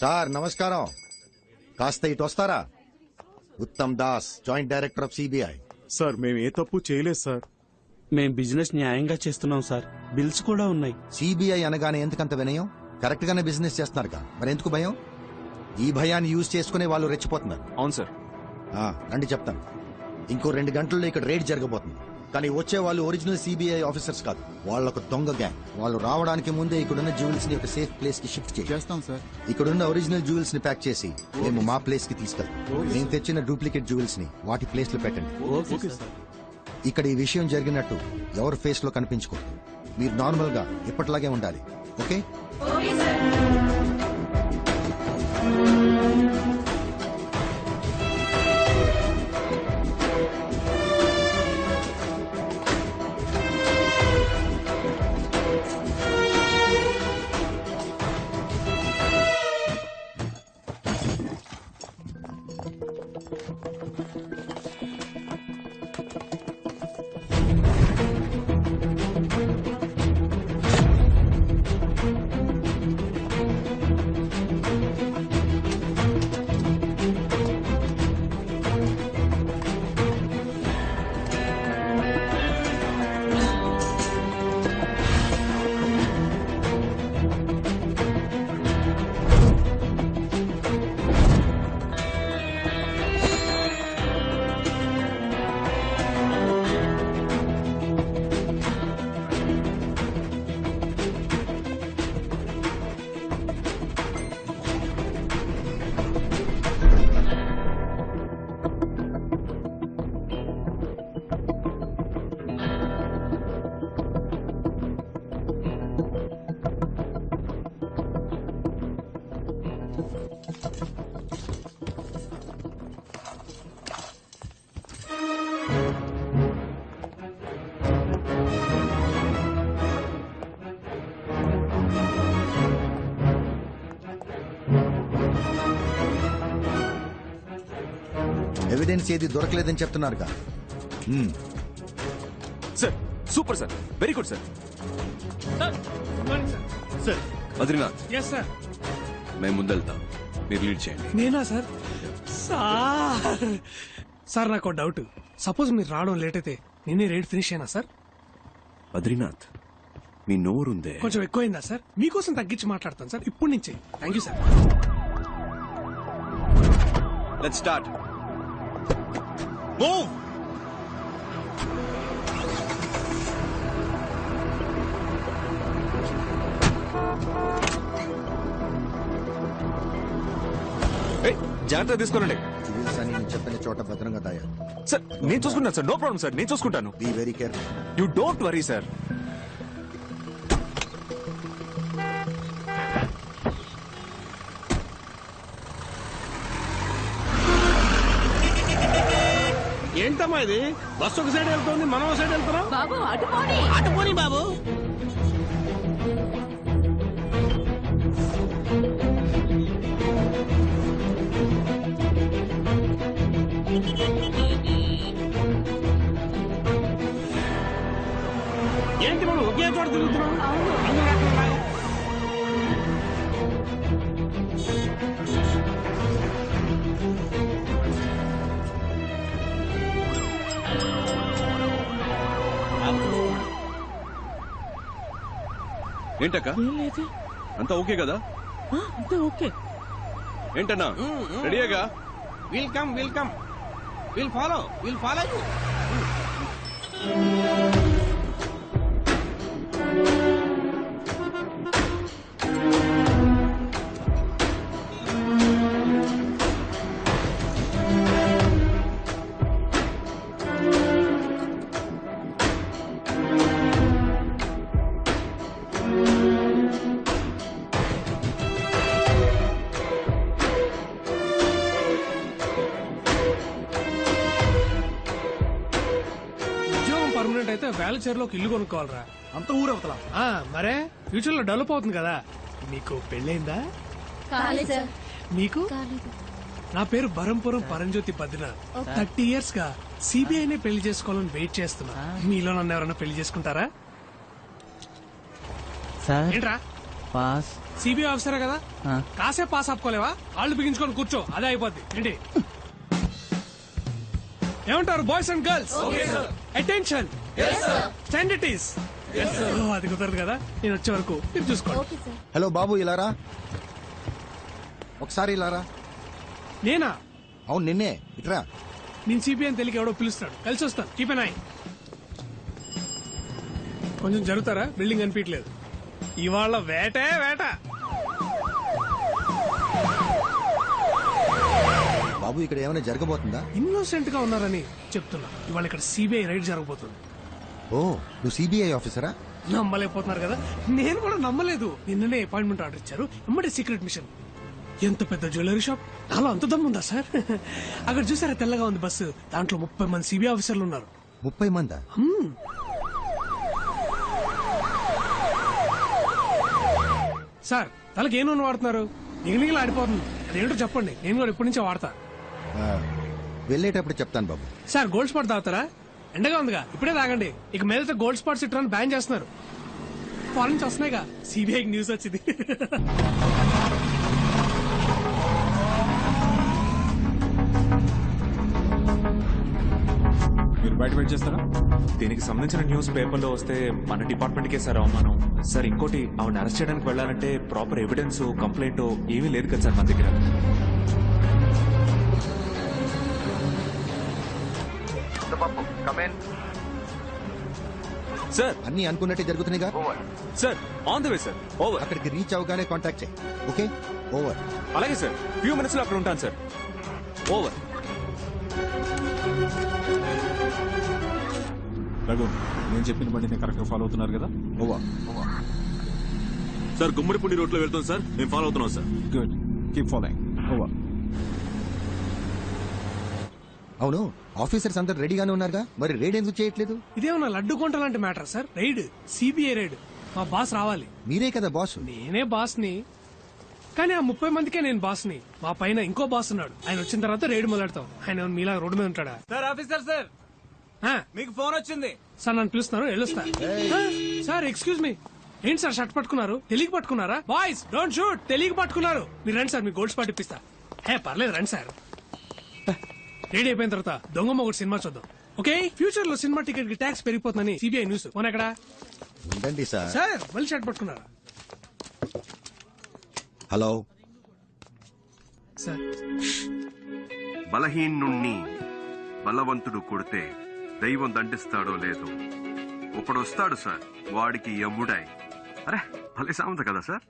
Sir నమస్కారం. కాస్త ఇటు వస్తారా? Uttam Das joint director of CBI. Sir మేము ఏ తప్పు చేయలేదు సార్. మేం బిజినెస్ న్యాయంగా చేస్తున్నాం సార్. బిల్స్ కూడా ఉన్నాయి. సిబిఐ అనగానే ఎందుకంత వినయం? కరెక్ట్ గానే బిజినెస్ చేస్తున్నారుగా. మరి ఎందుకు భయం? ఈ భయాన్ని యూజ్ చేసుకునే వాళ్ళు రెచ్చిపోతున్నారు. అవును సార్. ఆ, రండి చెప్తాను. ఇంకో రెండు గంటల్లో ఇక్కడ రేడ్ జరగబోతుంది. కానీ వచ్చే వాళ్ళు ఒరిజినల్ సిబిఐ ఆఫీసర్స్ కాదు. వాళ్ళొక దొంగ గ్యాంగ్ వాళ్ళు రావడానికి ముందే ఇక్కడున్న జ్యువెల్స్ని ఒక సేఫ్ ప్లేస్కి షిఫ్ట్ చేస్తాం సార్. ఇక్కడున్న ఒరిజినల్ జ్యువెల్స్ని ప్యాక్ చేసి మేము మా ప్లేస్కి తీసుకెళ్తాం. నేను తెచ్చిన డూప్లికేట్ జ్యువెల్స్ని వాటి ప్లేస్లో పెట్టండి. ఓకే సార్ ఇక్కడ ఈ విషయం జరిగినట్టు ఎవరు ఫేస్లో కనిపించుకోరు మీరు నార్మల్గా ఎప్పటిలాగే ఉండాలి. ఓకే ఎవిడెన్స్ ఏది దొరకలేదని చెప్తున్నారుగా. Sir super sir. Very good sir. Sir Badrinath yes sir. మేము ముందెళ్తాం. మీరు లీడ్ చేయండి. నేనా సార్? సార్. సార్ నాకు డౌట్. సపోజ్ మీరు రావడం లేట్ అయితే నేనే రేట్ ఫినిష్ అయినా సార్? బద్రీనాథ్ మీ నోరుందే. కొంచెం ఎక్కువైందా సార్? మీకోసం తగ్గించి మాట్లాడతాను సార్. ఇప్పటి నుంచి. Thank you sir let start move జాగ్రత్త తీసుకోనండి. అని నేను చెప్పిన చోట భద్రంగా దాయా సార్ నేను చూసుకుంటాను సార్. నో ప్రాబ్లం సార్ నేను చూసుకుంటాను. Be very careful you don't worry sir ఏంటమ్మా ఇది? బస్సు ఒక సైడ్ వెళ్తుంది మనం ఒక సైడ్ వెళ్తున్నాం? బాబు అటు పోనీ. అటు పోనీ బాబు. ఏంటి మనం ఒకే చోట తిరుగుతున్నాం అందరూ ఏంటక్క? అంతా ఓకే కదా? అంతే ఓకే. ఏంటన్నా? రెడీగా will come will come will follow will follow you వేలచేరులో ఒక ఇల్లు కొనుక్కోవాలరా. అంత ఊరవతల ఆ, మరే ఫ్యూచర్లో డెవలప్ అవుతుంది కదా. మీకు పెళ్ళైందా? కాలేదు సార్. మీకు కాలేదు. నా పేరు బరంపురం పరంజ్యోతి పద్దిన థర్టీ ఇయర్స్గా సిబిఐనే పెళ్ళి చేసుకోవాలని వెయిట్ చేస్తున్నా. మీలో నన్ను ఎవరైనా పెళ్ళి చేసుకుంటారా? సార్. ఏంట్రా? పాస్. సిబిఐ ఆఫీసరే కదా? ఆ. కాసేపు పాస్ ఆపుకోలేవా? కాళ్ళు బిగించుకొని కూర్చో. అదే అయిపోద్ది. ఏంటి? ఏమంటారు boys and girls? Attention. Stand it is అది కుదరదు కదా. నేను వచ్చే వరకు మీరు చూసుకోండి. ఓకే సార్ హలో బాబు ఇలారా ఒకసారి ఇలారా నేనా? అవును నిన్నే. ఇట్రా నేను సిబిఐ అని తెలియక ఎవడో పిలుస్తాడు. కలిసి వస్తాను. కీప్ ఎన్ ఐ కొంచెం జరుగుతారా? బిల్డింగ్ అనిపించలేదు ఇవాళ వేటే వేట. బాబు ఇక్కడ ఏమైనా జరగబోతుందా? ఇన్నోసెంట్గా ఉన్నారని చెప్తున్నా. ఇవాళ ఇక్కడ సిబిఐ రైడ్ జరగబోతుంది. ఓ నువ్వు సిబిఐ ఆఫీసరా నమ్మలేకపోతున్నారు కదా? నేను కూడా నమ్మలేదు. నిన్ననే అపాయింట్మెంట్ ఆర్డర్ ఇచ్చారు. ఇమ్మడే సీక్రెట్ మిషన్ ఎంత పెద్ద జ్యువెలరీ షాప్ నాలో అంత దమ్ముందా సార్ అక్కడ చూసారా తెల్లగా ఉంది బస్సు. దాంట్లో ముప్పై మంది సిబిఐ ఆఫీసర్లు ఉన్నారు. ముప్పై మందా? సార్ తలకి ఏ నూనె వాడుతున్నారు? నిగనిగలు ఆడిపోతుంది. అదేంటో చెప్పండి. నేను కూడా ఇప్పటి నుంచే వాడతా. ఆ, వెళ్ళేటప్పుడు చెప్తాను బాబు. సార్ గోల్డ్ స్పాట్ తాగుతారా? ఎండగా ఉందిగా. ఇప్పుడే తాగండి ఇక మీద గోల్డ్ స్పాట్స్ ఇట్లా బ్యాన్ చేస్తున్నారు. ఫారెన్ నుంచి వస్తున్నాయిగా. సిబిఐకి న్యూస్ వచ్చింది. మీరు బయట వెయిట్ చేస్తారా? దీనికి సంబంధించిన న్యూస్ పేపర్లో వస్తే మన డిపార్ట్మెంట్కే సార్ అవమానం. సార్ ఇంకోటి ఆవిడ అరెస్ట్ చేయడానికి వెళ్ళాలంటే ప్రాపర్ ఎవిడెన్స్ కంప్లైంట్ ఏమీ లేదు కదా సార్ మన దగ్గర. సార్ అన్ని అనుకున్నట్టే జరుగుతున్నాయిగా? Sir on the way sir over అక్కడికి రీచ్ అవగానే కాంటాక్ట్ చేయి. ఓకే ఓవర్ అలాగే సార్ ఫ్యూ మినిట్స్లో అక్కడ ఉంటాను సార్ ఓవర్ రఘు నేను చెప్పిన బండిని కరెక్ట్గా ఫాలో అవుతున్నారు కదా? ఓవర్ సార్ గుమ్మడిపూడి రోడ్లో వెళ్తాం సార్ మేము ఫాలో అవుతున్నాం sir good keep following over అవును ఆఫీసర్స్ అందరు రెడీగానే ఉన్నారుగా. మరి రేడ్ ఎందుకు చేయట్లేదు? ఇదేమన్నా లడ్డు కొంట లాంటి matter sir? Raid CBI raid. మా బాస్ రావాలి. మీరే కదా బాస్? నేనే బాస్ని కానీ ఆ ముప్పై మందికే నేను బాస్ని మా పైన ఇంకో బాస్ ఉన్నాడు. ఆయన వచ్చిన తర్వాత రైడ్ మొదలెడతాం. ఆయన మీలా రోడ్డు మీద ఉంటాడా? Sir officer sir. మీకు ఫోన్ వచ్చింది. సార్ నన్ను పిలుస్తున్నారు. వెళ్ళొస్తా. Sir excuse me. ఏంటి సార్ షర్ట్ పట్టుకున్నారు? తెలియక పట్టుకున్నారా? Boys don't shoot. తెలియక పట్టుకున్నారు. మీరు రండి సార్ మీ గోల్డ్ స్పాట్ ఇప్పిస్తా. ఏ పర్లేదు రండి సార్. రెడీ అయిపోయిన తర్వాత దొంగ మొగుడు సినిమా చూద్దాం. ఓకే ఫ్యూచర్లో సినిమా టికెట్కి ట్యాక్స్ పెరిగిపోతుందని సిబిఐ న్యూస్ ఎక్కడ? ఉండండి సార్. సార్ మళ్ళీ షర్ట్ పట్టుకున్నారా? హలో. సార్. బలహీనుణ్ణి బలవంతుడు కొడితే దైవం దండిస్తాడో లేదో. ఒకడొస్తాడు సార్ వాడికి యముడై. అరే భలే సామెత కదా సార్.